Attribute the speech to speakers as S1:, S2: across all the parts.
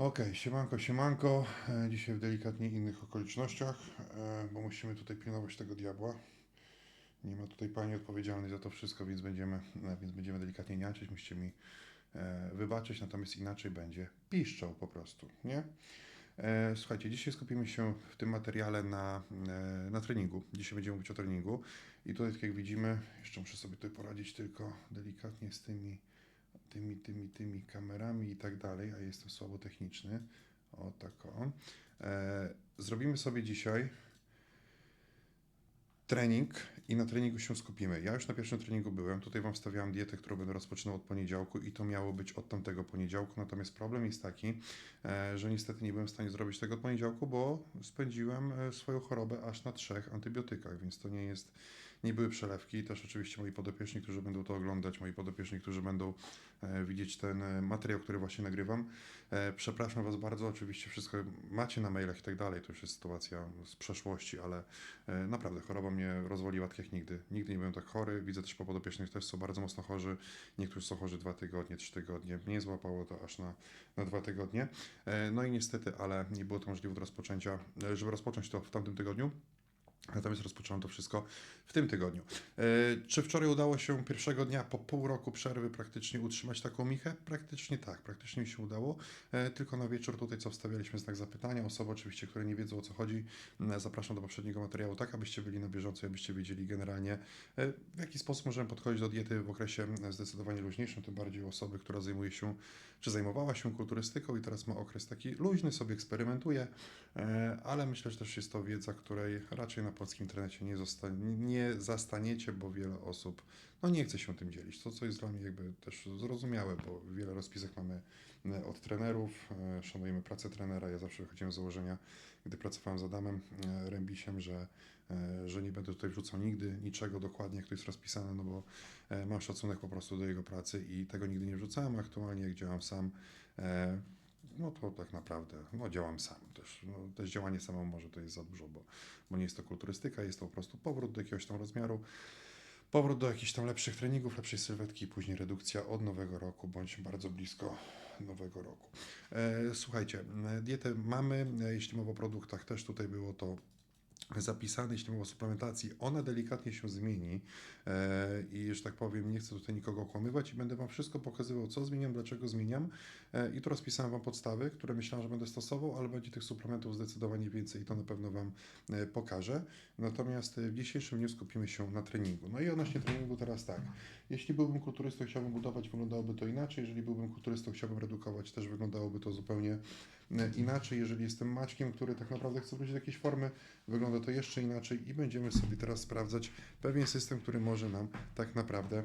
S1: Okej, siemanko, siemanko. E, Dzisiaj w delikatnie innych okolicznościach, e, bo musimy tutaj pilnować tego diabła. Nie ma tutaj pani odpowiedzialnej za to wszystko, więc będziemy, e, więc będziemy delikatnie niaczyć. Musicie mi wybaczyć, natomiast inaczej będzie piszczał po prostu, nie? Słuchajcie, dzisiaj skupimy się w tym materiale na, na treningu. Dzisiaj będziemy mówić o treningu i tutaj, tak jak widzimy, jeszcze muszę sobie tutaj poradzić tylko delikatnie z tymi tymi, tymi, tymi kamerami i tak dalej, a jestem słabo techniczny. O tak o. E, zrobimy sobie dzisiaj trening i na treningu się skupimy. Ja już na pierwszym treningu byłem, tutaj Wam wstawiałem dietę, którą będę rozpoczynał od poniedziałku i to miało być od tamtego poniedziałku, natomiast problem jest taki, e, że niestety nie byłem w stanie zrobić tego od poniedziałku, bo spędziłem e, swoją chorobę aż na trzech antybiotykach, więc to nie jest, nie były przelewki, też oczywiście moi podopieczni, którzy będą to oglądać, moi podopieczni, którzy będą widzieć ten e, materiał, który właśnie nagrywam. E, Przepraszam Was bardzo, oczywiście wszystko macie na mailach i tak dalej, to już jest sytuacja z przeszłości, ale e, naprawdę choroba mnie rozwaliła tak jak nigdy. Nigdy nie byłem tak chory, widzę też po podopiecznych też są bardzo mocno chorzy, niektórzy są chorzy dwa tygodnie, trzy tygodnie, mnie złapało to aż na, na dwa tygodnie. E, No i niestety, ale nie było to możliwe do rozpoczęcia, e, żeby rozpocząć to w tamtym tygodniu. Natomiast rozpocząłem to wszystko w tym tygodniu. E, Czy wczoraj udało się pierwszego dnia po pół roku przerwy praktycznie utrzymać taką michę? Praktycznie tak, praktycznie mi się udało. E, Tylko na wieczór tutaj, co wstawialiśmy znak zapytania. Osoby oczywiście, które nie wiedzą o co chodzi, zapraszam do poprzedniego materiału, tak abyście byli na bieżąco, i abyście wiedzieli generalnie e, w jaki sposób możemy podchodzić do diety w okresie zdecydowanie luźniejszym, tym bardziej osoby, która zajmuje się, czy zajmowała się kulturystyką i teraz ma okres taki luźny, sobie eksperymentuje, ale myślę, że też jest to wiedza, której raczej na polskim internecie nie, nie zastaniecie, bo wiele osób no nie chce się tym dzielić. To, co jest dla mnie jakby też zrozumiałe, bo wiele rozpisek mamy e, od trenerów, e, szanujemy pracę trenera. Ja zawsze wychodziłem z założenia, gdy pracowałem z Adamem e, Rębisiem, że, że nie będę tutaj wrzucał nigdy niczego dokładnie, jak to jest rozpisane, no bo mam szacunek po prostu do jego pracy i tego nigdy nie wrzucałem. Aktualnie, jak działam sam, no to tak naprawdę no, działam sam też. No, też działanie samemu może to jest za dużo, bo, bo nie jest to kulturystyka, jest to po prostu powrót do jakiegoś tam rozmiaru, powrót do jakichś tam lepszych treningów, lepszej sylwetki później redukcja od nowego roku, bądź bardzo blisko nowego roku. E, słuchajcie, e, dietę mamy, e, jeśli mowa o produktach, też tutaj było to zapisane, jeśli mowa o suplementacji, ona delikatnie się zmieni e, i, że tak powiem, nie chcę tutaj nikogo okłamywać i będę Wam wszystko pokazywał, co zmieniam, dlaczego zmieniam e, i tu rozpisałem Wam podstawy, które myślałem, że będę stosował, ale będzie tych suplementów zdecydowanie więcej i to na pewno Wam e, pokażę. Natomiast e, w dzisiejszym dniu skupimy się na treningu. No i odnośnie treningu teraz tak, jeśli byłbym kulturystą, chciałbym budować, wyglądałoby to inaczej, jeżeli byłbym kulturystą, chciałbym redukować, też wyglądałoby to zupełnie inaczej, jeżeli jestem Maćkiem, który tak naprawdę chce wrócić do jakiejś formy, wygląda to jeszcze inaczej i będziemy sobie teraz sprawdzać pewien system, który może nam tak naprawdę e,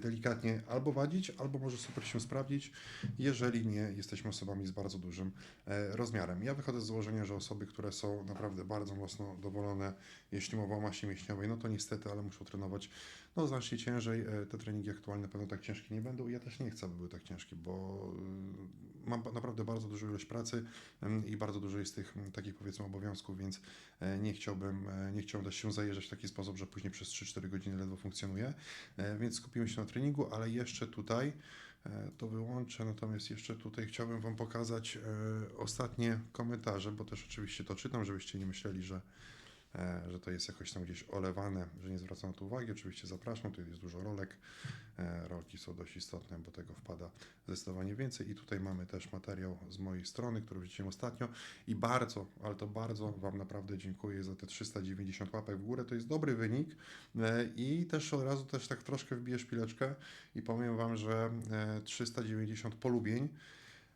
S1: delikatnie albo wadzić, albo może super się sprawdzić, jeżeli nie jesteśmy osobami z bardzo dużym e, rozmiarem. Ja wychodzę z założenia, że osoby, które są naprawdę bardzo mocno dowolone, jeśli mowa o masie mięśniowej, no to niestety, ale muszą trenować no znacznie ciężej. E, Te treningi aktualne na pewno tak ciężkie nie będą. Ja też nie chcę, aby były tak ciężkie, bo y, mam naprawdę bardzo dużą ilość pracy ym, i bardzo dużo jest tych mm, takich powiedzmy obowiązków, więc e, nie chciałbym, e, nie chciałbym też się zajeżdżać w taki sposób, że później przez 3-4 godziny ledwo funkcjonuje, E, więc skupimy się na treningu, ale jeszcze tutaj e, to wyłączę, natomiast jeszcze tutaj chciałbym Wam pokazać e, ostatnie komentarze, bo też oczywiście to czytam, żebyście nie myśleli, że że to jest jakoś tam gdzieś olewane, że nie zwracam na to uwagi. Oczywiście zapraszam, tu jest dużo rolek. E, Rolki są dość istotne, bo tego wpada zdecydowanie więcej. I tutaj mamy też materiał z mojej strony, który wrzuciłem ostatnio. I bardzo, ale to bardzo Wam naprawdę dziękuję za te 390 łapek w górę. To jest dobry wynik. E, I też od razu też tak troszkę wbiję szpileczkę i powiem Wam, że e, 390 polubień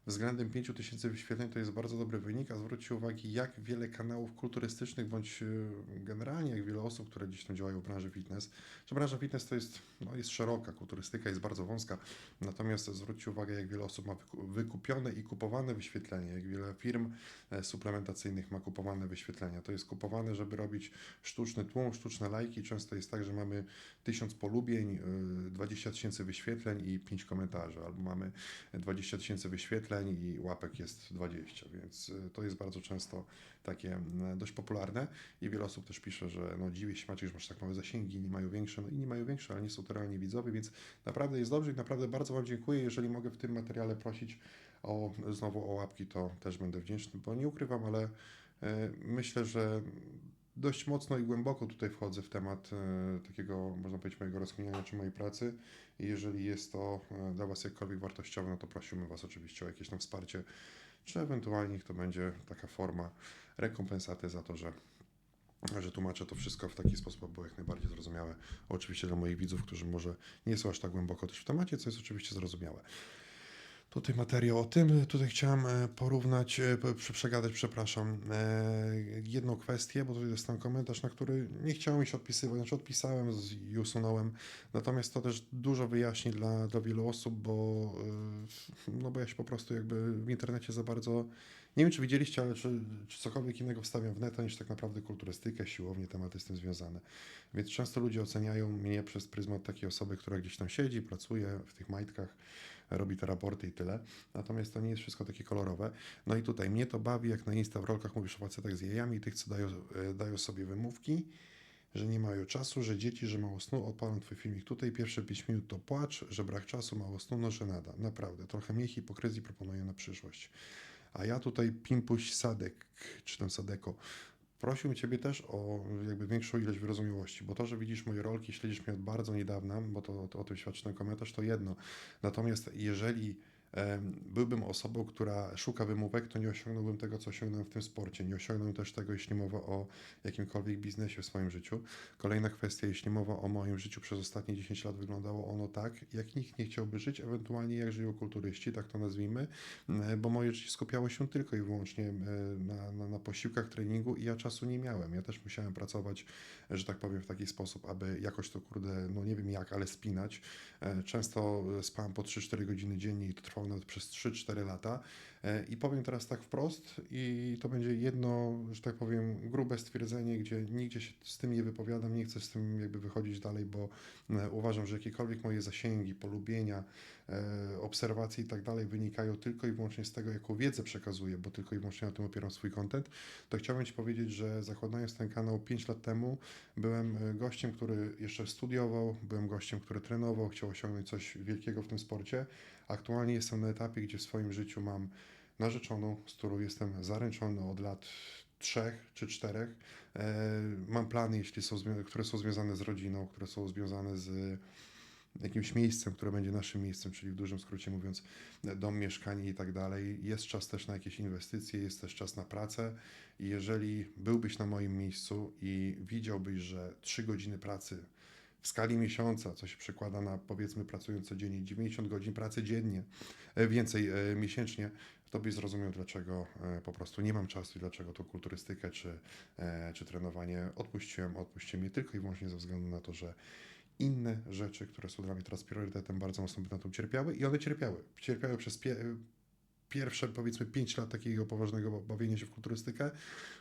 S1: względem 5000 wyświetleń to jest bardzo dobry wynik, a zwróćcie uwagę, jak wiele kanałów kulturystycznych, bądź y, generalnie jak wiele osób, które gdzieś tam działają w branży fitness, że branża fitness to jest, no, jest szeroka, kulturystyka jest bardzo wąska, natomiast zwróćcie uwagę, jak wiele osób ma wyku- wykupione i kupowane wyświetlenia, jak wiele firm e, suplementacyjnych ma kupowane wyświetlenia. To jest kupowane, żeby robić sztuczny tłum, sztuczne lajki. Często jest tak, że mamy 1000 polubień, y, 20 tysięcy wyświetleń i 5 komentarzy, albo mamy 20 tysięcy wyświetleń i łapek jest 20, więc y, to jest bardzo często takie mm, dość popularne i wiele osób też pisze, że no dziwię się Maciek, że masz tak małe zasięgi, inni mają większe, no inni mają większe, ale nie są to realnie widzowie, więc naprawdę jest dobrze i naprawdę bardzo Wam dziękuję, jeżeli mogę w tym materiale prosić, o, znowu o łapki, to też będę wdzięczny, bo nie ukrywam, ale e, myślę, że dość mocno i głęboko tutaj wchodzę w temat e, takiego, można powiedzieć, mojego rozkminiania czy mojej pracy. I jeżeli jest to e, dla Was jakkolwiek wartościowe, no to prosiłbym Was oczywiście o jakieś tam wsparcie, czy ewentualnie niech to będzie taka forma rekompensaty za to, że że tłumaczę to wszystko w taki sposób, aby było jak najbardziej zrozumiałe. Oczywiście dla moich widzów, którzy może nie są aż tak głęboko też w temacie, co jest oczywiście zrozumiałe. Tutaj materiał o tym. Tutaj chciałem e, porównać, e, przegadać, przepraszam, e, jedną kwestię, bo tutaj dostałem komentarz, na który nie chciałem się odpisywać, znaczy odpisałem i usunąłem. Natomiast to też dużo wyjaśni dla, dla wielu osób, bo, no bo ja się po prostu jakby w internecie za bardzo, nie wiem czy widzieliście, ale czy, czy cokolwiek innego wstawiam w neta niż tak naprawdę kulturystykę, siłownię, tematy z tym związane. Więc często ludzie oceniają mnie przez pryzmat takiej osoby, która gdzieś tam siedzi, pracuje w tych majtkach, robi te raporty i tyle. Natomiast to nie jest wszystko takie kolorowe. No i tutaj mnie to bawi, jak na Insta w rolkach mówisz o facetach z jajami, tych, co dają, e, dają sobie wymówki, że nie mają czasu, że dzieci, że mało snu. Odpalam twój filmik tutaj, pierwsze 5 minut to płacz, że brak czasu, mało snu, no że nada. Naprawdę, trochę mniej hipokryzji proponuję na przyszłość. A ja tutaj Pimpuś Sadek, czy tam Sadeko, prosił Ciebie też o jakby większą ilość wyrozumiałości, bo to, że widzisz moje rolki, śledzisz mnie od bardzo niedawna, bo to, to o tym świadczy ten komentarz, to jedno. Natomiast jeżeli byłbym osobą, która szuka wymówek, to nie osiągnąłbym tego, co osiągnąłem w tym sporcie. Nie osiągnąłem też tego, jeśli mowa o jakimkolwiek biznesie w swoim życiu. Kolejna kwestia, jeśli mowa o moim życiu przez ostatnie 10 lat, wyglądało ono tak, jak nikt nie chciałby żyć, ewentualnie jak żyją kulturyści, tak to nazwijmy, e, bo moje życie skupiało się tylko i wyłącznie e, na, na, na posiłkach, treningu i ja czasu nie miałem. Ja też musiałem pracować, że tak powiem, w taki sposób, aby jakoś to, kurde, no nie wiem jak, ale spinać. E, Często spałem po 3-4 godziny dziennie i to trwało nawet przez 3-4 lata. E, I powiem teraz tak wprost, i to będzie jedno, że tak powiem, grube stwierdzenie, gdzie nigdzie się z tym nie wypowiadam, nie chcę z tym jakby wychodzić dalej, bo e, uważam, że jakiekolwiek moje zasięgi, polubienia, obserwacje i tak dalej wynikają tylko i wyłącznie z tego, jaką wiedzę przekazuję, bo tylko i wyłącznie na tym opieram swój content, to chciałbym Ci powiedzieć, że zakładając ten kanał 5 lat temu, byłem e, gościem, który jeszcze studiował, byłem gościem, który trenował, chciał osiągnąć coś wielkiego w tym sporcie. Aktualnie jestem na etapie, gdzie w swoim życiu mam narzeczoną, z którą jestem zaręczony od lat trzech czy czterech. E, Mam plany, jeśli są, które są związane z rodziną, które są związane z jakimś miejscem, które będzie naszym miejscem, czyli w dużym skrócie mówiąc dom, mieszkanie i tak dalej. Jest czas też na jakieś inwestycje, jest też czas na pracę i jeżeli byłbyś na moim miejscu i widziałbyś, że 3 godziny pracy w skali miesiąca, co się przekłada na powiedzmy pracując codziennie 90 godzin pracy dziennie, e, więcej e, miesięcznie, to byś zrozumiał, dlaczego e, po prostu nie mam czasu i dlaczego tą kulturystykę czy, czy trenowanie odpuściłem, odpuściłem je tylko i wyłącznie ze względu na to, że inne rzeczy, które są dla mnie teraz priorytetem, bardzo mocno by na to cierpiały i one cierpiały. Cierpiały przez pie pierwsze powiedzmy 5 lat takiego poważnego bawienia się w kulturystykę,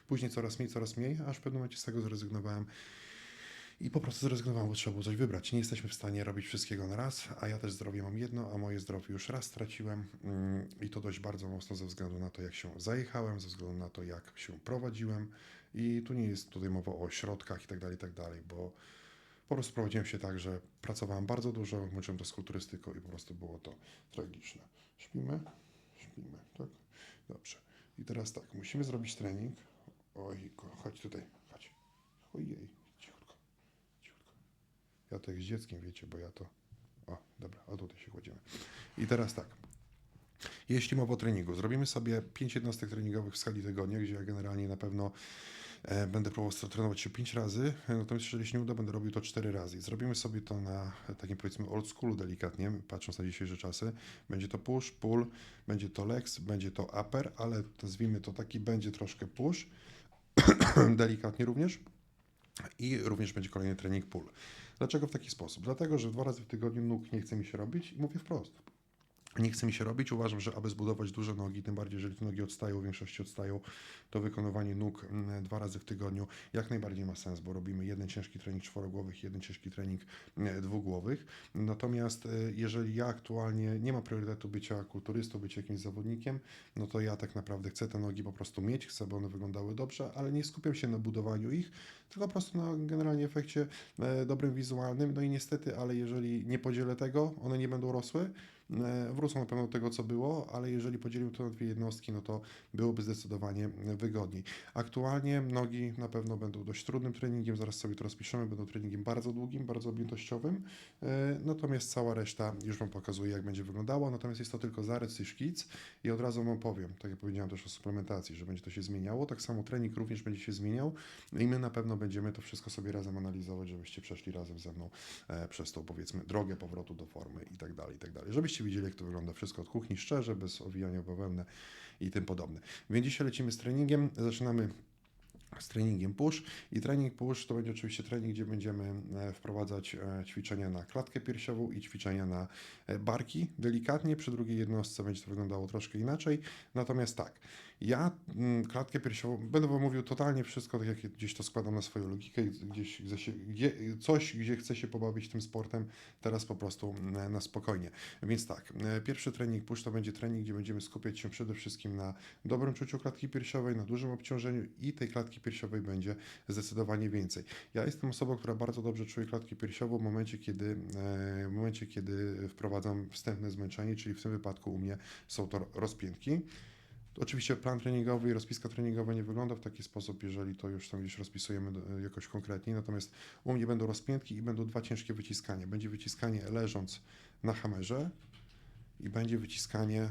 S1: później coraz mniej, coraz mniej, aż w pewnym momencie z tego zrezygnowałem i po prostu zrezygnowałem, bo trzeba było coś wybrać. Nie jesteśmy w stanie robić wszystkiego na raz, a ja też zdrowie mam jedno, a moje zdrowie już raz straciłem mm, i to dość bardzo mocno ze względu na to, jak się zajechałem, ze względu na to, jak się prowadziłem i tu nie jest tutaj mowa o środkach i tak dalej, i tak dalej, bo po prostu prowadziłem się tak, że pracowałem bardzo dużo, łączyłem to z kulturystyką i po prostu było to tragiczne. Śpimy? Śpimy, tak? Dobrze. I teraz tak, musimy zrobić trening. Oj, chodź tutaj, chodź. Ojej, cichutko, cichutko. Ja to jak z dzieckiem, wiecie, bo ja to... O, dobra, a tutaj się kładziemy. I teraz tak. Jeśli mowa o treningu, zrobimy sobie 5 jednostek treningowych w skali tygodnia, gdzie ja generalnie na pewno będę próbował trenować się 5 razy, e, natomiast jeżeli się nie uda, będę robił to 4 razy. Zrobimy sobie to na e, takim powiedzmy old schoolu delikatnie, patrząc na dzisiejsze czasy. Będzie to push, pull, będzie to legs, będzie to upper, ale nazwijmy to taki będzie troszkę push, delikatnie również. I również będzie kolejny trening pull. Dlaczego w taki sposób? Dlatego, że dwa razy w tygodniu nóg nie chce mi się robić i mówię wprost. Nie chce mi się robić. Uważam, że aby zbudować duże nogi, tym bardziej jeżeli te nogi odstają, w większości odstają, to wykonywanie nóg dwa razy w tygodniu jak najbardziej ma sens, bo robimy jeden ciężki trening czworogłowych, jeden ciężki trening dwugłowych. Natomiast e, jeżeli ja aktualnie nie mam priorytetu bycia kulturystą, bycia jakimś zawodnikiem, no to ja tak naprawdę chcę te nogi po prostu mieć, chcę, by one wyglądały dobrze, ale nie skupiam się na budowaniu ich, tylko po prostu na generalnie efekcie e, dobrym wizualnym. No i niestety, ale jeżeli nie podzielę tego, one nie będą rosły, wrócą na pewno do tego, co było, ale jeżeli podzielił to na dwie jednostki, no to byłoby zdecydowanie wygodniej. Aktualnie nogi na pewno będą dość trudnym treningiem, zaraz sobie to rozpiszemy, będą treningiem bardzo długim, bardzo objętościowym, e, natomiast cała reszta już Wam pokazuje, jak będzie wyglądało, natomiast jest to tylko zarys i szkic i od razu Wam powiem, tak jak powiedziałem też o suplementacji, że będzie to się zmieniało, tak samo trening również będzie się zmieniał i my na pewno będziemy to wszystko sobie razem analizować, żebyście przeszli razem ze mną e, przez tą powiedzmy drogę powrotu do formy i tak dalej, i tak dalej, żebyście widzieli, jak to wygląda wszystko od kuchni szczerze, bez owijania w bawełnę i tym podobne. Więc dzisiaj lecimy z treningiem, zaczynamy z treningiem push i trening push to będzie oczywiście trening, gdzie będziemy e, wprowadzać e, ćwiczenia na klatkę piersiową i ćwiczenia na e, barki. Delikatnie przy drugiej jednostce będzie to wyglądało troszkę inaczej. Natomiast tak, ja mm, klatkę piersiową będę wam mówił totalnie wszystko, tak jak gdzieś to składam na swoją logikę, gdzieś gdzie się, gdzie, coś, gdzie chcę się pobawić tym sportem, teraz po prostu mm, na spokojnie. Więc tak, e, pierwszy trening push to będzie trening, gdzie będziemy skupiać się przede wszystkim na dobrym czuciu klatki piersiowej, na dużym obciążeniu i tej klatki piersiowej będzie zdecydowanie więcej. Ja jestem osobą, która bardzo dobrze czuje klatkę piersiową w momencie, kiedy, e, w momencie, kiedy wprowadzam wstępne zmęczenie, czyli w tym wypadku u mnie są to rozpiętki. Oczywiście plan treningowy i rozpiska treningowa nie wygląda w taki sposób, jeżeli to już tam gdzieś rozpisujemy do- jakoś konkretnie. Natomiast u mnie będą rozpiętki i będą dwa ciężkie wyciskania. Będzie wyciskanie leżąc na hamerze i będzie wyciskanie,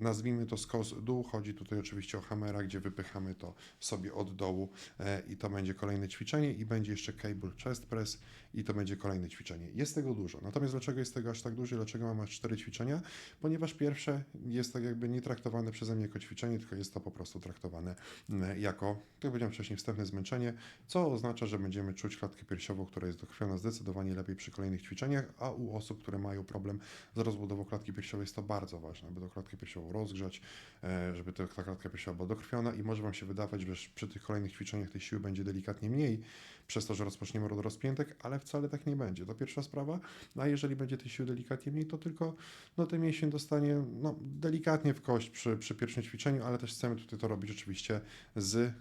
S1: nazwijmy to skos dół. Chodzi tutaj oczywiście o hamera, gdzie wypychamy to sobie od dołu e, i to będzie kolejne ćwiczenie i będzie jeszcze cable chest press i to będzie kolejne ćwiczenie. Jest tego dużo. Natomiast dlaczego jest tego aż tak dużo? Dlaczego mam aż cztery ćwiczenia? Ponieważ pierwsze jest tak jakby nie traktowane przeze mnie jako ćwiczenie, tylko jest to po prostu traktowane mm, jako, tak jak powiedziałem wcześniej, wstępne zmęczenie, co oznacza, że będziemy czuć klatkę piersiową, która jest dokrwiona zdecydowanie lepiej przy kolejnych ćwiczeniach, a u osób, które mają problem z rozbudową klatki piersiowej jest to bardzo ważne, aby tą klatkę piersiową rozgrzać, e, żeby ta klatka piersiowa była dokrwiona i może Wam się wydawać, że przy tych kolejnych ćwiczeniach tej siły będzie delikatnie mniej, przez to, że rozpoczniemy od rozpiętek, ale wcale tak nie będzie. To pierwsza sprawa. A jeżeli będzie tej siły delikatnie mniej, to tylko no, ten mięsień dostanie no, delikatnie w kość przy, przy pierwszym ćwiczeniu, ale też chcemy tutaj to robić oczywiście z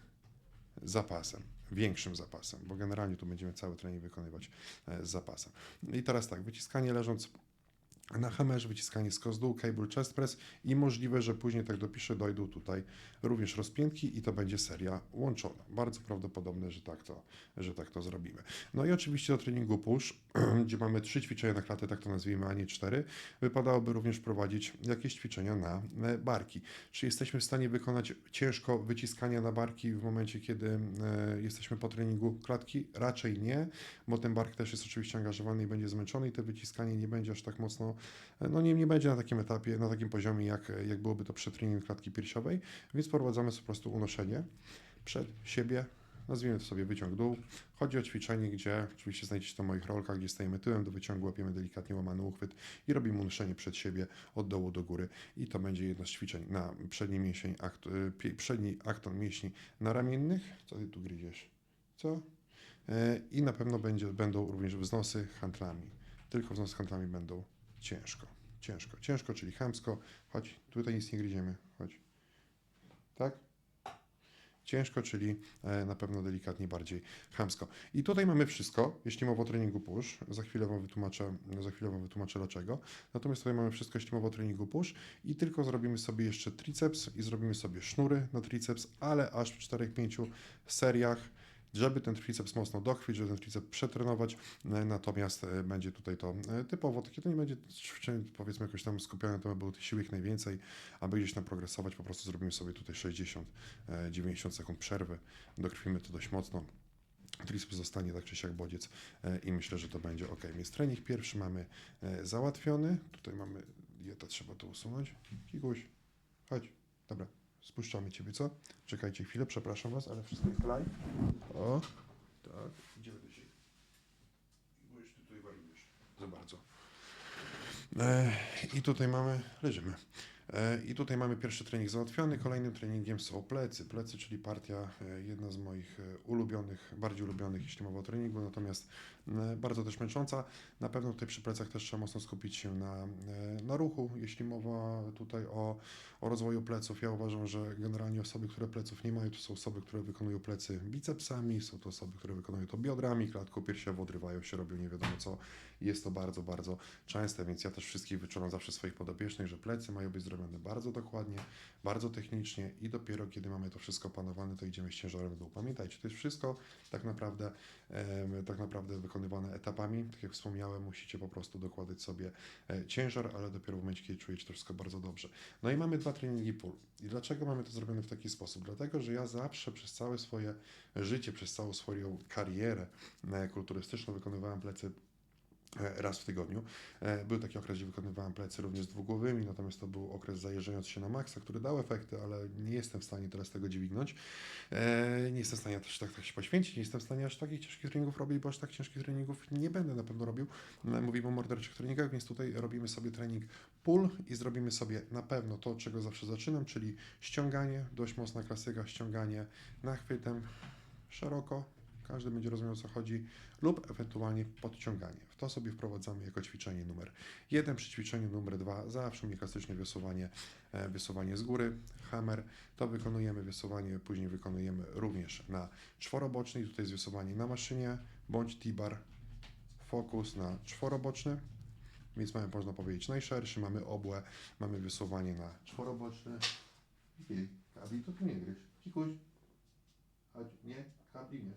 S1: zapasem. Większym zapasem, bo generalnie tu będziemy cały trening wykonywać e, z zapasem. I teraz tak, wyciskanie leżąc na hamerze, wyciskanie z dół, cable chest press i możliwe, że później tak dopiszę, dojdą tutaj również rozpiętki i to będzie seria łączona. Bardzo prawdopodobne, że tak to, że tak to zrobimy. No i oczywiście do treningu push, gdzie mamy trzy ćwiczenia na klatę, tak to nazwijmy, a nie cztery, wypadałoby również prowadzić jakieś ćwiczenia na barki. Czy jesteśmy w stanie wykonać ciężko wyciskania na barki w momencie, kiedy e, jesteśmy po treningu klatki? Raczej nie, bo ten bark też jest oczywiście angażowany i będzie zmęczony i to wyciskanie nie będzie aż tak mocno, no nie, nie będzie na takim etapie, na takim poziomie, jak, jak byłoby to przy treningu klatki piersiowej, więc wprowadzamy po prostu unoszenie przed siebie, nazwijmy to sobie wyciąg dół. Chodzi o ćwiczenie, gdzie oczywiście znajdziecie to w moich rolkach, gdzie stajemy tyłem do wyciągu, łapiemy delikatnie łamany uchwyt i robimy unoszenie przed siebie od dołu do góry i to będzie jedno z ćwiczeń na przedni mięsień, akt, pie- przedni akton mięśni naramiennych. Co ty tu gryziesz? Co? E, I na pewno będzie, będą również wznosy handlami. Tylko wznosy handlami będą ciężko. Ciężko, ciężko, czyli chamsko. Chodź, tutaj nic nie gryziemy. Chodź. Tak? Ciężko, czyli e, na pewno delikatnie bardziej chamsko. I tutaj mamy wszystko, jeśli mowa o treningu push. Za chwilę Wam wytłumaczę, za chwilę wam wytłumaczę dlaczego. Natomiast tutaj mamy wszystko, jeśli mowa o treningu push. I tylko zrobimy sobie jeszcze triceps i zrobimy sobie sznury na triceps, ale aż w 4-5 seriach żeby ten triceps mocno dochwycić, żeby ten triceps przetrenować, e, natomiast e, będzie tutaj to e, typowo, takie to nie będzie powiedzmy jakoś tam skupione, to by było tych sił jak najwięcej, aby gdzieś tam progresować, po prostu zrobimy sobie tutaj 60-90 sekund przerwy, dokrwimy to dość mocno, triceps zostanie tak czy siak bodziec i myślę, że to będzie ok. Więc trening pierwszy mamy załatwiony, tutaj mamy dietę, trzeba to usunąć, Kikuś, chodź, dobra. Spuszczamy Ciebie, co? Czekajcie chwilę, przepraszam Was, ale wszystko jest live. O, tak, idziemy do siebie. Bo Ty tutaj wariujesz. Za bardzo. E, I tutaj mamy, leżymy. E, I tutaj mamy pierwszy trening załatwiony. Kolejnym treningiem są plecy. Plecy, czyli partia, e, jedna z moich e, ulubionych, bardziej ulubionych, jeśli mowa o treningu, natomiast bardzo też męcząca. Na pewno tutaj przy plecach też trzeba mocno skupić się na, na ruchu, jeśli mowa tutaj o, o rozwoju pleców. Ja uważam, że generalnie osoby, które pleców nie mają, to są osoby, które wykonują plecy bicepsami, są to osoby, które wykonują to biodrami, klatką piersiową, odrywają się, robią nie wiadomo co. Jest to bardzo, bardzo częste, więc ja też wszystkich wyczulam zawsze swoich podopiecznych, że plecy mają być zrobione bardzo dokładnie, bardzo technicznie i dopiero kiedy mamy to wszystko opanowane, to idziemy z ciężarem w dół. Pamiętajcie, to jest wszystko tak naprawdę, tak naprawdę wykonywane etapami. Tak jak wspomniałem, musicie po prostu dokładać sobie e, ciężar, ale dopiero w momencie, kiedy czujecie to wszystko bardzo dobrze. No i mamy dwa treningi pull. I dlaczego mamy to zrobione w taki sposób? Dlatego, że ja zawsze przez całe swoje życie, przez całą swoją karierę e, kulturystyczną wykonywałem plecy raz w tygodniu. E, Był taki okres, gdzie wykonywałem plecy również dwugłowymi, natomiast to był okres zajeżdżając się na maksa, który dał efekty, ale nie jestem w stanie teraz tego dźwignąć. E, Nie jestem w stanie też tak, tak się poświęcić, nie jestem w stanie aż takich ciężkich treningów robić, bo aż tak ciężkich treningów nie będę na pewno robił. E, Mówimy o morderczych treningach, więc tutaj robimy sobie trening pull i zrobimy sobie na pewno to, czego zawsze zaczynam, czyli ściąganie, dość mocna klasyka, ściąganie nachwytem szeroko, każdy będzie rozumiał o co chodzi, lub ewentualnie podciąganie. To sobie wprowadzamy jako ćwiczenie numer jeden. Przy ćwiczeniu numer dwa zawsze mnie klasycznie wysuwanie, e, z góry, hammer. To wykonujemy wysuwanie, później wykonujemy również na czworoboczny. I tutaj jest wysuwanie na maszynie, bądź T-bar, fokus na czworoboczny. Więc mamy, można powiedzieć, najszerszy, mamy obłe, mamy wysuwanie na czworoboczny. Ej, Kabli to tu nie gryź. Cikuś. Chodź, nie, kabli nie.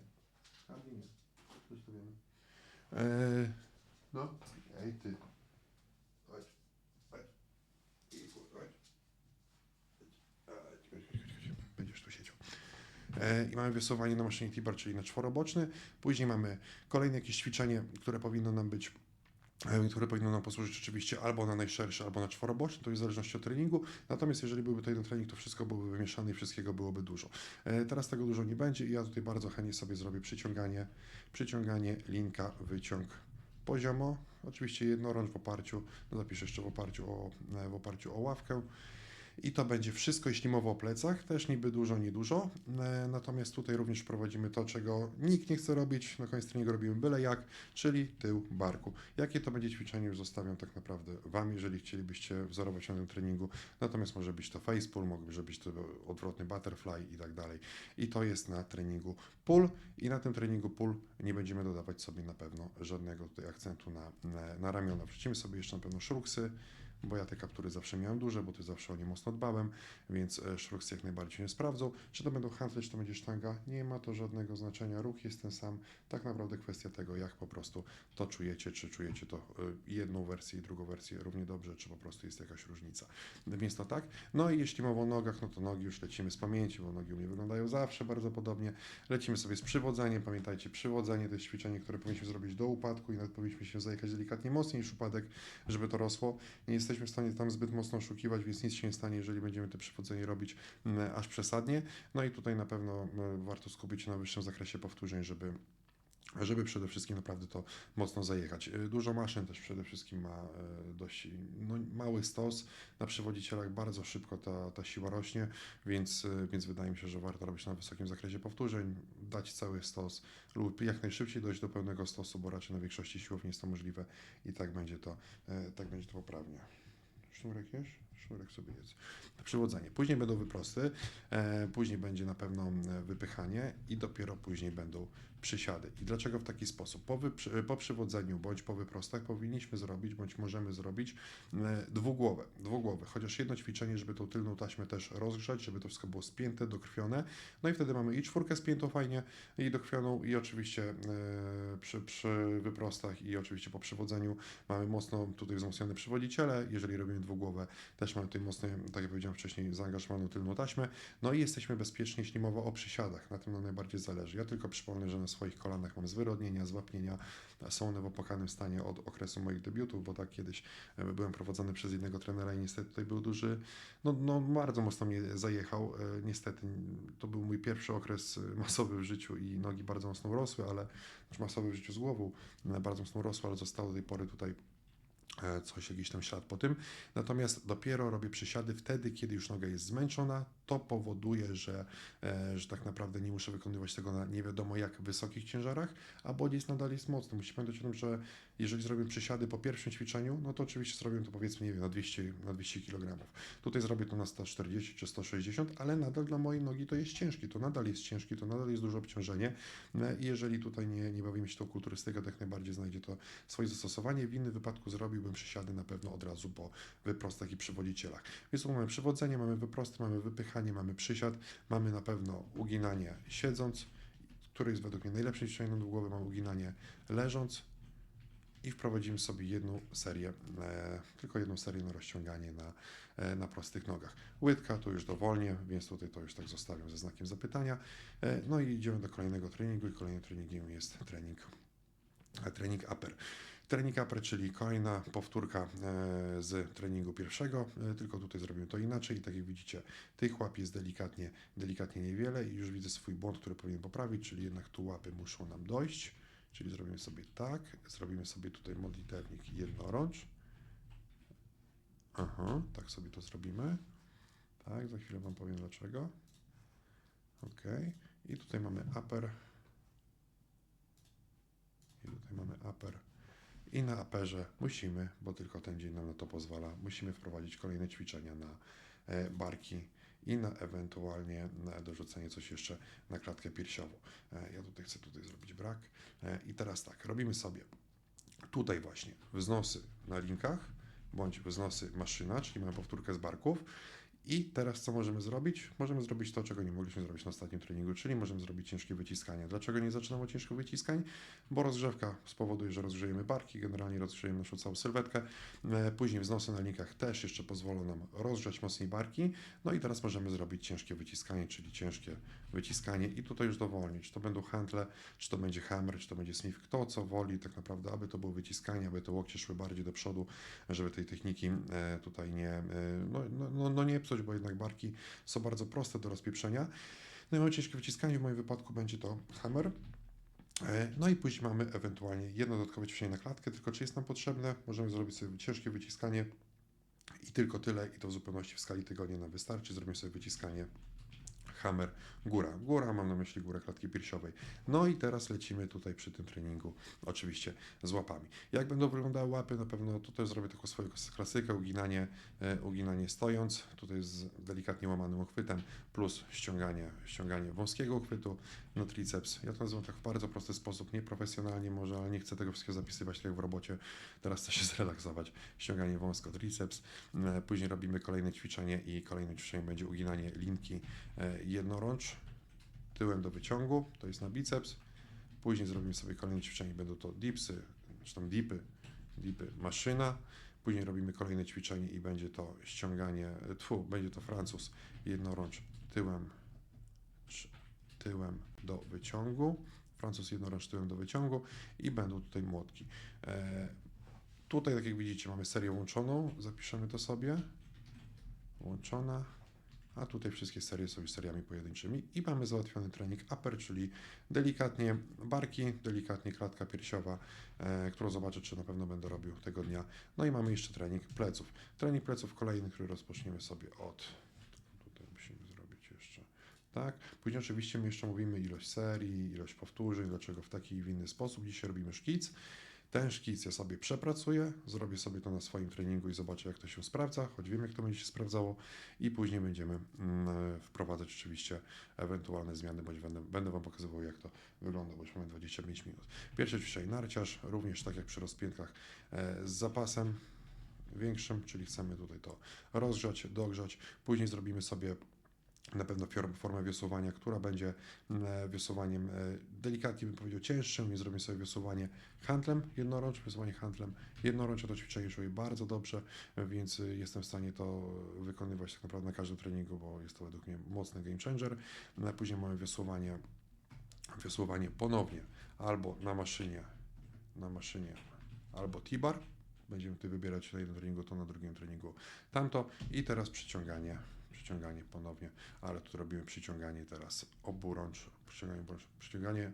S1: Kabli nie. Coś tu wiemy. Eee, no, ej ty. Chodź, chodź. I chodź. Chodź, chodź, chodź, chodź. Będziesz tu siedział. E, I mamy wysuwanie na maszynie T-bar, czyli na czworoboczny. Później mamy kolejne jakieś ćwiczenie, które powinno nam być e, które powinno nam posłużyć oczywiście albo na najszerszy, albo na czworoboczny, to jest w zależności od treningu. Natomiast jeżeli byłby to jeden trening, to wszystko byłoby wymieszane i wszystkiego byłoby dużo. E, Teraz tego dużo nie będzie i ja tutaj bardzo chętnie sobie zrobię przyciąganie, przyciąganie, linka, wyciąg poziomo. Oczywiście jednorącz w oparciu, no zapiszę jeszcze w oparciu o, w oparciu o ławkę. I to będzie wszystko, jeśli mowa o plecach, też niby dużo, niedużo. E, Natomiast tutaj również prowadzimy to, czego nikt nie chce robić. Na koniec treningu robimy byle jak, czyli tył barku. Jakie to będzie ćwiczenie, już zostawiam tak naprawdę Wam, jeżeli chcielibyście wzorować się na tym treningu. Natomiast może być to face pull, może być to odwrotny butterfly i tak dalej. I to jest na treningu pull. I na tym treningu pull nie będziemy dodawać sobie na pewno żadnego tutaj akcentu na, na, na ramiona. Wrzucimy sobie jeszcze na pewno szruksy, bo ja te kaptury zawsze miałem duże, bo tu zawsze o nie mocno dbałem, więc e, szruksy jak najbardziej się sprawdzą. Czy to będą handle, czy to będzie sztanga, nie ma to żadnego znaczenia, ruch jest ten sam. Tak naprawdę kwestia tego, jak po prostu to czujecie, czy czujecie to e, jedną wersję i drugą wersję równie dobrze, czy po prostu jest jakaś różnica. Więc to tak. No i jeśli mowa o nogach, no to nogi już lecimy z pamięci, bo nogi u mnie wyglądają zawsze bardzo podobnie. Lecimy sobie z przywodzeniem. Pamiętajcie, przywodzenie to jest ćwiczenie, które powinniśmy zrobić do upadku i nawet powinniśmy się zajechać delikatnie mocniej niż upadek, żeby to rosło. Nie jesteśmy w stanie tam zbyt mocno oszukiwać, więc nic się nie stanie, jeżeli będziemy te przywodzenie robić mm, aż przesadnie. No i tutaj na pewno mm, warto skupić się na wyższym zakresie powtórzeń, żeby żeby przede wszystkim naprawdę to mocno zajechać. Y, Dużo maszyn też przede wszystkim ma y, dość no, mały stos. Na przywodzicielach bardzo szybko ta, ta siła rośnie, więc, y, więc wydaje mi się, że warto robić na wysokim zakresie powtórzeń, dać cały stos lub jak najszybciej dojść do pełnego stosu, bo raczej na większości siłowni jest to możliwe i tak będzie to, y, tak będzie to poprawnie. Sznurek jesz? Sznurek sobie jedz. Przywodzenie. Później będą wyprosty, e, później będzie na pewno e, wypychanie i dopiero później będą przysiady. I dlaczego w taki sposób? Po, wyprzy, po przywodzeniu bądź po wyprostach powinniśmy zrobić, bądź możemy zrobić e, dwugłowę. Dwugłowę. Chociaż jedno ćwiczenie, żeby tą tylną taśmę też rozgrzać, żeby to wszystko było spięte, dokrwione. No i wtedy mamy i czwórkę spiętą fajnie, i dokrwioną, i oczywiście e, przy, przy wyprostach, i oczywiście po przywodzeniu mamy mocno tutaj wzmocnione przywodziciele. Jeżeli robimy dwugłowę, też mamy tutaj mocno, tak jak powiedziałem wcześniej, zaangażowaną tylną taśmę. No i jesteśmy bezpieczni, jeśli mowa o przysiadach. Na tym nam najbardziej zależy. Ja tylko przypomnę, że na swoich kolanach mam zwyrodnienia, zwapnienia. Są one w opłakanym stanie od okresu moich debiutów, bo tak kiedyś e, byłem prowadzony przez jednego trenera i niestety tutaj był duży, no, no bardzo mocno mnie zajechał. E, Niestety to był mój pierwszy okres e, masowy w życiu i nogi bardzo mocno rosły, ale już masowy w życiu z głową bardzo mocno rosły, ale zostało do tej pory tutaj coś, jakiś tam ślad po tym. Natomiast dopiero robię przysiady wtedy, kiedy już noga jest zmęczona. To powoduje, że, e, że tak naprawdę nie muszę wykonywać tego na nie wiadomo jak wysokich ciężarach, a bodziec nadal jest mocny. Musicie pamiętać o tym, że jeżeli zrobię przysiady po pierwszym ćwiczeniu, no to oczywiście zrobię to powiedzmy, nie wiem, na 200, na 200 kg. Tutaj zrobię to na 140 czy 160, ale nadal dla mojej nogi to jest ciężki. To nadal jest ciężki, to nadal jest duże obciążenie. E, I jeżeli tutaj nie, nie bawimy się tą kulturystyką, to jak najbardziej znajdzie to swoje zastosowanie. W innym wypadku zrobiłbym przysiady na pewno od razu po wyprostach i przywodzicielach. Więc mamy przywodzenie, mamy wyprosty, mamy wypychanie, mamy przysiad, mamy na pewno uginanie siedząc, które jest według mnie najlepszym ćwiczeniem do głowy, mamy uginanie leżąc i wprowadzimy sobie jedną serię, e, tylko jedną serię na rozciąganie na, e, na prostych nogach. Łydka to już dowolnie, więc tutaj to już tak zostawiam ze znakiem zapytania. E, no i idziemy do kolejnego treningu i kolejnym treningiem jest trening, e, trening upper. Trening upper, czyli kolejna powtórka e, z treningu pierwszego, e, tylko tutaj zrobimy to inaczej. I tak jak widzicie, tych łap jest delikatnie, delikatnie niewiele i już widzę swój błąd, który powinien poprawić, czyli jednak tu łapy muszą nam dojść. Czyli zrobimy sobie tak, zrobimy sobie tutaj modlitewnik jednorącz. Aha, tak sobie to zrobimy. Tak, za chwilę Wam powiem dlaczego. Ok, i tutaj mamy upper. I tutaj mamy upper. I na aperze musimy, bo tylko ten dzień nam na to pozwala, musimy wprowadzić kolejne ćwiczenia na e, barki i na ewentualnie na dorzucenie coś jeszcze na klatkę piersiową. E, Ja tutaj chcę tutaj zrobić brak. E, I teraz tak, robimy sobie tutaj właśnie wznosy na linkach, bądź wznosy maszyna, czyli mamy powtórkę z barków. I teraz co możemy zrobić? Możemy zrobić to, czego nie mogliśmy zrobić na ostatnim treningu, czyli możemy zrobić ciężkie wyciskanie. Dlaczego nie zaczynamy od ciężkich wyciskań? Bo rozgrzewka spowoduje, że rozgrzejemy barki, generalnie rozgrzejemy naszą całą sylwetkę. E, Później wznosy na linkach też jeszcze pozwolą nam rozgrzać mocniej barki. No i teraz możemy zrobić ciężkie wyciskanie, czyli ciężkie wyciskanie i tutaj już dowolnie, czy to będą handle, czy to będzie hammer, czy to będzie smith, kto co woli tak naprawdę, aby to było wyciskanie, aby te łokcie szły bardziej do przodu, żeby tej techniki e, tutaj nie, e, no, no, no, no nie psuć, bo jednak barki są bardzo proste do rozpieprzenia. No i mamy ciężkie wyciskanie, w moim wypadku będzie to hammer. E, No i później mamy ewentualnie jedno dodatkowe ćwiczenie na klatkę, tylko czy jest nam potrzebne, możemy zrobić sobie ciężkie wyciskanie i tylko tyle i to w zupełności w skali tygodnia nam wystarczy. Zrobimy sobie wyciskanie hammer, góra. Góra, mam na myśli górę klatki piersiowej. No i teraz lecimy tutaj przy tym treningu, oczywiście z łapami. Jak będą wyglądały łapy, na pewno tutaj zrobię taką swoją klasykę, uginanie, e, uginanie stojąc, tutaj z delikatnie łamanym uchwytem, plus ściąganie, ściąganie wąskiego uchwytu na triceps. Ja to nazywam tak w bardzo prosty sposób, nieprofesjonalnie może, ale nie chcę tego wszystkiego zapisywać tak jak w robocie. Teraz chcę się zrelaksować. Ściąganie wąsko triceps, E, Później robimy kolejne ćwiczenie i kolejnym ćwiczeniem będzie uginanie linki e, jednorącz tyłem do wyciągu, to jest na biceps. Później zrobimy sobie kolejne ćwiczenie, będą to dipsy, czy tam dipy, dipy maszyna. Później robimy kolejne ćwiczenie i będzie to ściąganie, tfu, będzie to Francuz jednorącz tyłem, tyłem do wyciągu. Francuz jednorącz tyłem do wyciągu i będą tutaj młotki. E, Tutaj, tak jak widzicie, mamy serię łączoną. Zapiszemy to sobie. Łączona. A tutaj wszystkie serie są już seriami pojedynczymi. I mamy załatwiony trening upper, czyli delikatnie barki, delikatnie klatka piersiowa, e, którą zobaczę, czy na pewno będę robił tego dnia. No i mamy jeszcze trening pleców. Trening pleców kolejny, który rozpoczniemy sobie od... Tutaj musimy zrobić jeszcze... Tak. Później oczywiście my jeszcze mówimy ilość serii, ilość powtórzeń, dlaczego w taki i w inny sposób. Dzisiaj robimy szkic. Ten szkic ja sobie przepracuję, zrobię sobie to na swoim treningu i zobaczę, jak to się sprawdza, choć wiem, jak to będzie się sprawdzało, i później będziemy mm, wprowadzać oczywiście ewentualne zmiany, bądź będę, będę Wam pokazywał, jak to wygląda, już mamy 25 minut. Pierwsze ćwiczenie narciarz, również tak jak przy rozpiętkach e, z zapasem większym, czyli chcemy tutaj to rozgrzać, dogrzać, później zrobimy sobie na pewno formę wiosłowania, która będzie mm, wiosłowaniem e, delikatnie bym powiedział cięższym i zrobimy sobie wiosłowanie handlem jednorącz, wiosłowanie handlem jednorącz, to ćwiczenie czuję bardzo dobrze, więc y, jestem w stanie to wykonywać tak naprawdę na każdym treningu, bo jest to według mnie mocny game changer. No, Później mamy wiosłowanie, wiosłowanie ponownie albo na maszynie, na maszynie, albo T-bar. Będziemy tutaj wybierać na jednym treningu to, na drugim treningu tamto i teraz przyciąganie, przyciąganie ponownie, ale tu robimy przyciąganie teraz oburącz, przyciąganie, przyciąganie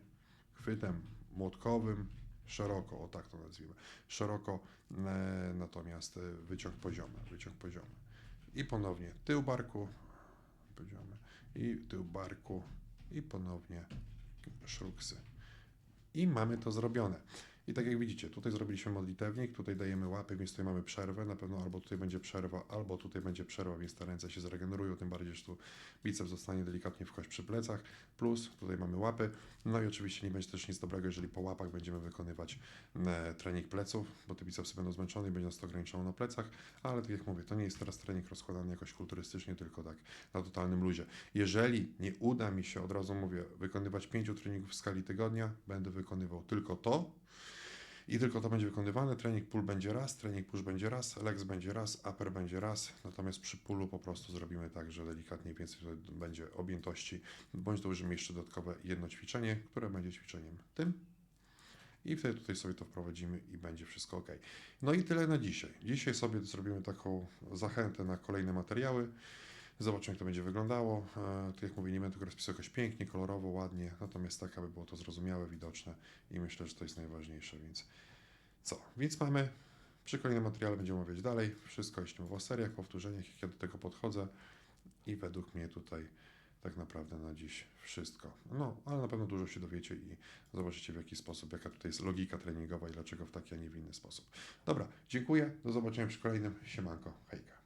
S1: chwytem młotkowym, szeroko, o tak to nazwijmy, szeroko, e, natomiast e, wyciąg poziomy, wyciąg poziomy. I ponownie tył barku, poziomy, i tył barku, i ponownie szruksy. I mamy to zrobione. I tak jak widzicie, tutaj zrobiliśmy modlitewnik, tutaj dajemy łapy, więc tutaj mamy przerwę. Na pewno albo tutaj będzie przerwa, albo tutaj będzie przerwa, więc te ręce się zregenerują, tym bardziej, że tu biceps zostanie delikatnie w kość przy plecach. Plus tutaj mamy łapy. No i oczywiście nie będzie też nic dobrego, jeżeli po łapach będziemy wykonywać e, trening pleców, bo te bicepsy będą zmęczone i będzie nas to ograniczało na plecach. Ale tak jak mówię, to nie jest teraz trening rozkładany jakoś kulturystycznie, tylko tak na totalnym luzie. Jeżeli nie uda mi się, od razu mówię, wykonywać pięciu treningów w skali tygodnia, będę wykonywał tylko to, i tylko to będzie wykonywane. Trening pull będzie raz, trening push będzie raz, legs będzie raz, upper będzie raz. Natomiast przy pullu po prostu zrobimy tak, że delikatnie więcej będzie objętości, bądź dołożymy jeszcze dodatkowe jedno ćwiczenie, które będzie ćwiczeniem tym. I wtedy tutaj sobie to wprowadzimy i będzie wszystko ok. No i tyle na dzisiaj. Dzisiaj sobie zrobimy taką zachętę na kolejne materiały. Zobaczymy, jak to będzie wyglądało. E, Tak jak mówię, nie będę tego rozpisał jakoś pięknie, kolorowo, ładnie, natomiast tak, aby było to zrozumiałe, widoczne i myślę, że to jest najważniejsze, więc co? Więc mamy, przy kolejnym materiale będziemy omawiać dalej, wszystko, jeśli mowa o seriach, powtórzeniach, jak ja do tego podchodzę i według mnie tutaj tak naprawdę na dziś wszystko. No, ale na pewno dużo się dowiecie i zobaczycie w jaki sposób, jaka tutaj jest logika treningowa i dlaczego w taki, a nie w inny sposób. Dobra, dziękuję, do zobaczenia przy kolejnym, siemanko, hejka.